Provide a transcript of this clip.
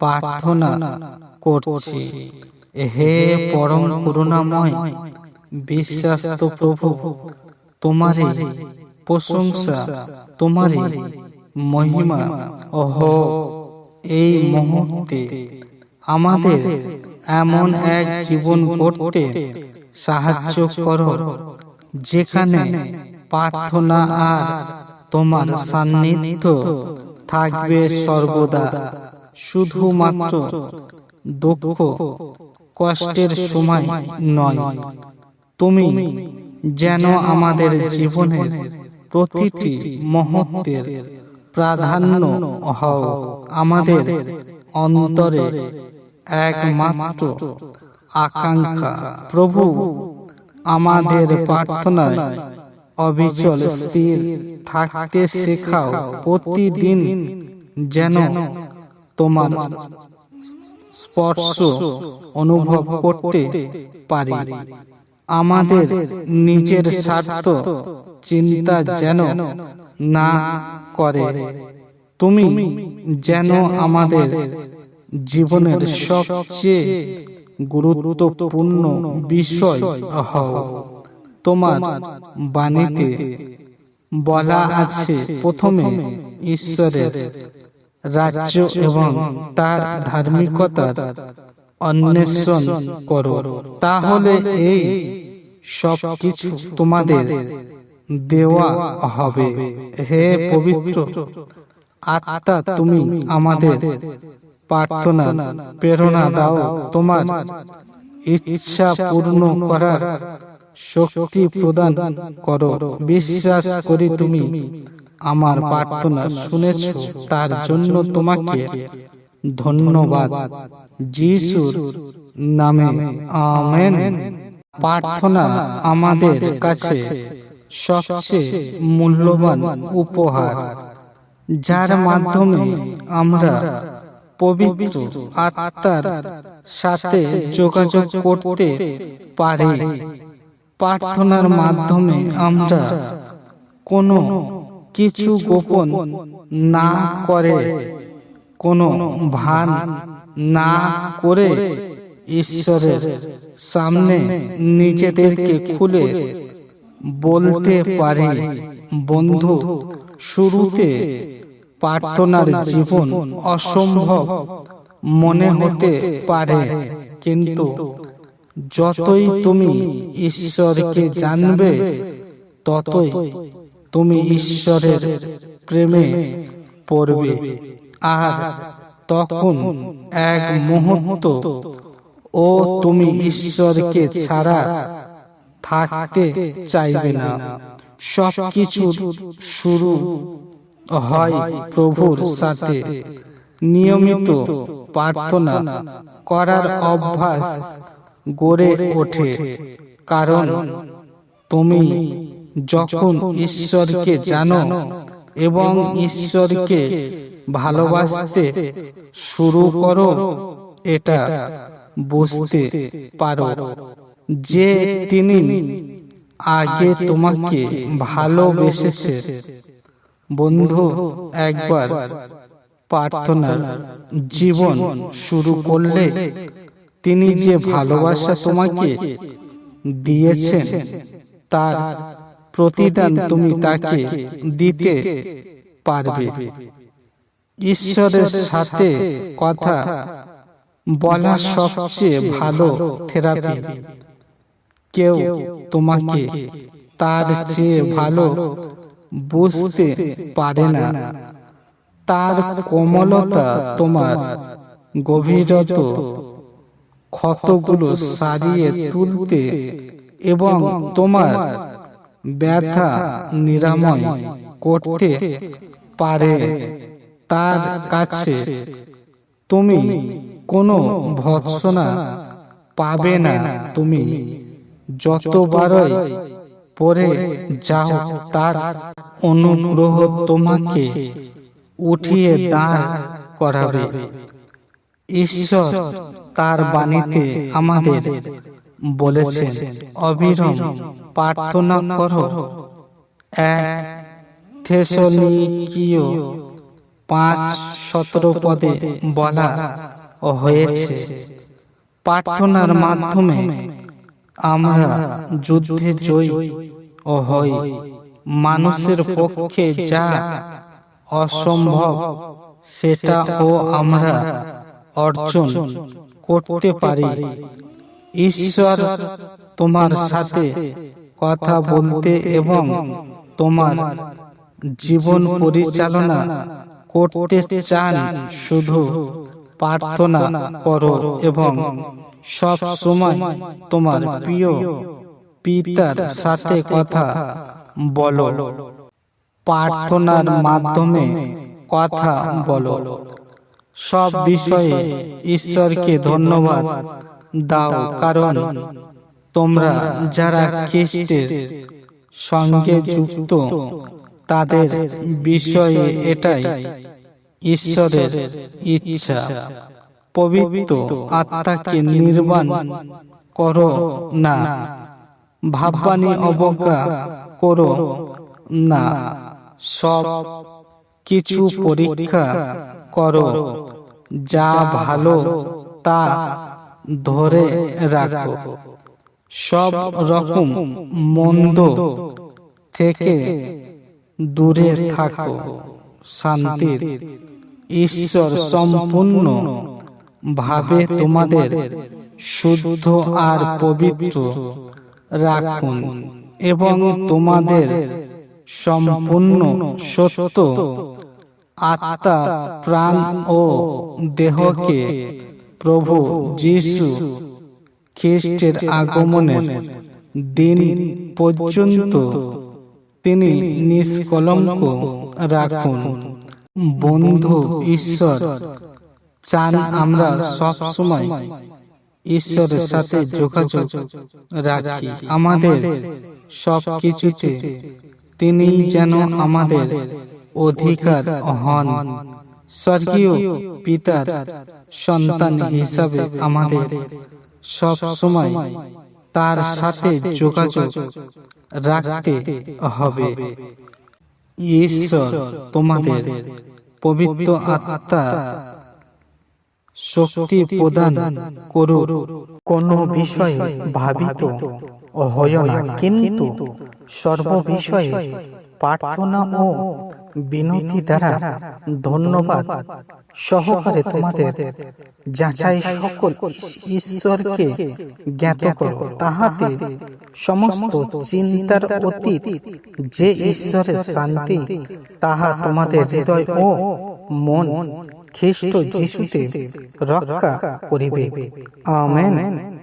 প্রার্থনা করছি। হে পরম করুণাময়, বিশ্বাস্ত প্রভু, তোমারই প্রশংসা, তোমারই মহিমা অহ, এই মুহূর্তে আমাদের এমন এক জীবন করতে সাহায্য করো, যেখানে প্রার্থনা আর তোমার সান্নিধ্য থাকবে সর্বদা। শুধুমাত্র দুঃখ, কষ্টের সময় নয়। তুমি যেন আমাদের জীবনের প্রতিটি মুহূর্তের প্রাধান্য হও। আমাদের অন্তরে একমাত্র আকাঙ্ক্ষা। প্রভু, আমাদের প্রার্থনায় অবিচল স্থির থাকতে শেখাও প্রতিদিন যেন তোমার স্পর্শ অনুভব করতে পারি। আমাদের নিজের স্বার্থ চিন্তা যেন না করে। তুমি যেন আমাদের জীবনের সবচেয়ে গুরুত্বপূর্ণ বিষয় হও। তোমার বাণীতে বলা আছে, প্রথমে ঈশ্বরের রাজ্য এবং তার ধার্মিকতার অন্বেষণ করো। তাহলে এই সব কিছু তোমাদের দেওয়া হবে। হে পবিত্র আত্মা, তুমি আমাদের প্রার্থনা, প্রেরণা দাও। তোমার ইচ্ছা পূর্ণ করার শক্তি প্রদান করো। বিশ্বাস করি তুমি আমার প্রার্থনা শুনেছ তার জন্য তোমাকে ধন্যবাদ। যিশুর নামে আমেন। প্রার্থনা আমাদের কাছে সবচেয়ে মূল্যবান উপহার। যার মাধ্যমে আমরা পবিত্র আত্মার সাথে যোগাযোগ করতে পারি। প্রার্থনার মাধ্যমে আমরা কোনো কিছু গোপন না করে কোনো ভান না করে ঈশ্বরের সামনে নিজেদেরকে খুলে বলতে পারি বন্ধু শুরুতে প্রার্থনার জীবন অসম্ভব মনে হতে পারে। কিন্তু যতই তুমি ঈশ্বরকে জানবে ততই তুমি ঈশ্বরের প্রেমে পড়বে। আর তখন এক মুহূর্ত ও তুমি ঈশ্বরকে ছাড়া থাকতে চাইবে না। সব কিছু শুরু হয় প্রভুর সাথে। নিয়মিত প্রার্থনা করার অভ্যাস গড়ে ওঠে। কারণ তুমি যখন ঈশ্বরকে জানো এবং ঈশ্বরকে ভালোবাসতে শুরু করো এটা বুঝতে পারো। যে তিনি আগে তোমাকে ভালোবেসেছে। বন্ধু একবার প্রার্থনার জীবন শুরু করলে তিনি যে ভালোবাসা তোমাকে দিয়েছেন তার প্রতিদান তুমি তাকে দিতে পারবে। ঈশ্বরের সাথে কথা বলা সবচেয়ে ভালো থেরাপি। কেউ তোমাকে তার চেয়ে ভালো বুঝতে পারে না। তার কোমলতা তোমার গভীরত ক্ষতগুলো সারিয়ে তুলতে এবং তোমার ব্যথা নিরাময় করতে পারে। তার কাছে তুমি কোনো ভৎসনা পাবে না। তুমি যতবারই পরে যাও, তার অনুগ্রহ তোমাকে উঠিয়ে দাঁড় করাবে। ঈশ্বর তার বাণীতে আমাদের বলেছেন অবিরম প্রার্থনা করো। এক থেসলিকীয় পাঁচ সতেরো পদে বলা হয়েছে, প্রার্থনার মাধ্যমে আমরা যুদ্ধে জয়ী ও হই। মানুষের পক্ষে যা অসম্ভব, সেটাও আমরা অর্জন করতে পারি। ঈশ্বর তোমার সাথে কথা বলতে এবং তোমার জীবন পরিচালনা করতে চান, শুধু প্রার্থনা করো এবং সব সময় তোমার প্রিয় পিতার সাথে কথা বলো। প্রার্থনার মাধ্যমে কথা বলো। সব বিষয়ে ঈশ্বরকে ধন্যবাদ। দাও কারণ তোমরা যারা খ্রিস্টের সঙ্গে যুক্ত, তাদের বিষয়ে এটাই, ঈশ্বরের ইচ্ছা। পবিত্র আত্মাকে নির্মাণ করো না ভাববানি অবজ্ঞা করো না, সব কিছু পরীক্ষা করো, যা ভালো তা ধরে রাখো। সব রকম মন্দ থেকে দূরে থাকো। শান্তির ঈশ্বর সম্পূর্ণ ভাবে তোমাদের শুদ্ধ আর পবিত্র রাখুন এবং তোমাদের সম্পূর্ণ সত্য আত্মা, প্রাণ ও দেহকে প্রভু যিশু খ্রিস্টের আগমনের দিন পর্যন্ত তিনি নিষ্কলঙ্ক রাখুন। বন্ধু ঈশ্বর, চান আমরা সব সময় ঈশ্বরের সাথে যোগাযোগ রাখি। আমাদের সব কিছুতে তিনি যেন আমাদের অধিকার হন। স্বর্গীয় পিতার সন্তান হিসাবে আমাদের সব সময় তার সাথে যোগাযোগ রাখতে হবে। ঈশ্বর তোমাদের পবিত্র আত্মা শক্তি প্রদান করুন কোন বিষয়ে ভাবিত হয় না। কিন্তু সর্ব বিষয়ে প্রার্থনা ও বিনতি দ্বারা ধন্যবাদ সহকারে তোমাদের যাচাই সকল ঈশ্বরকে জ্ঞাত করো। তাহাতে সমস্ত চিন্তার অতীত যে ঈশ্বরের শান্তি তাহা তোমাদের হৃদয় ও মন খ্রিস্ট যিশুতে রক্ষা করিবে। আমেন।